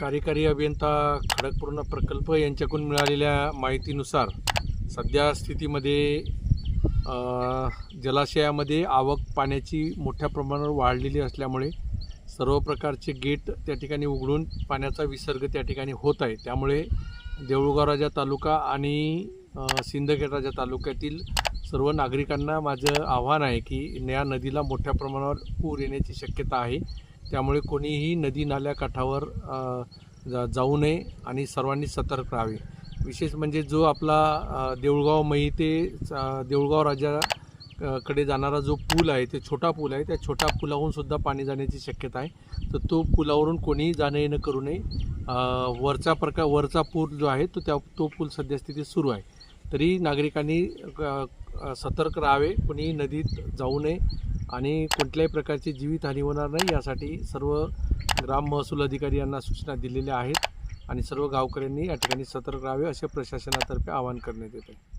कार्यकारी अभियंता खडकपूर्ण प्रकल्प यांच्याकडून मिळालेल्या माहितीनुसार सध्या स्थितीमध्ये जलाशयामध्ये आवक पाण्याची मोठ्या प्रमाणावर वाढलेली असल्यामुळे सर्व प्रकारचे गेट त्या ठिकाणी उघडून पाण्याचा विसर्ग त्या ठिकाणी होत आहे. त्यामुळे देऊळगाव राजा तालुका आणि सिंदखेड राजा तालुक्यातील सर्व नागरिकांना माझं आव्हान आहे की या नदीला मोठ्या प्रमाणावर पूर येण्याची शक्यता आहे. त्यामुळे कोणीही नदी नाल्या काठावर जा- जाऊ नये आणि सर्वांनी सतर्क राहावे. विशेष म्हणजे जो आपला देऊळगाव मही ते देऊळगाव राजा कडे जाणारा जो पूल आहे ते छोटा पूल आहे. त्या छोट्या पुलावरून सुद्धा पाणी जाण्याची शक्यता आहे. तर तो पुलावरून कोणीही जाणं येणं करू नये. वरचा प्रकार वरचा पूल जो आहे तो त्या तो पूल सद्यस्थितीत सुरू आहे. तरी नागरिकांनी सतर्क राहावे. कोणीही नदीत जाऊ नये. आणि कुठल्याही प्रकारची जीवितहानी होणार नाही. यासाठी सर्व ग्राम महसूल अधिकारी यांना सूचना दिलेल्या आहेत आणि सर्व गावकऱ्यांनी या ठिकाणी सतर्क राहावे असे प्रशासनातर्फे आवाहन करण्यात येत आहे.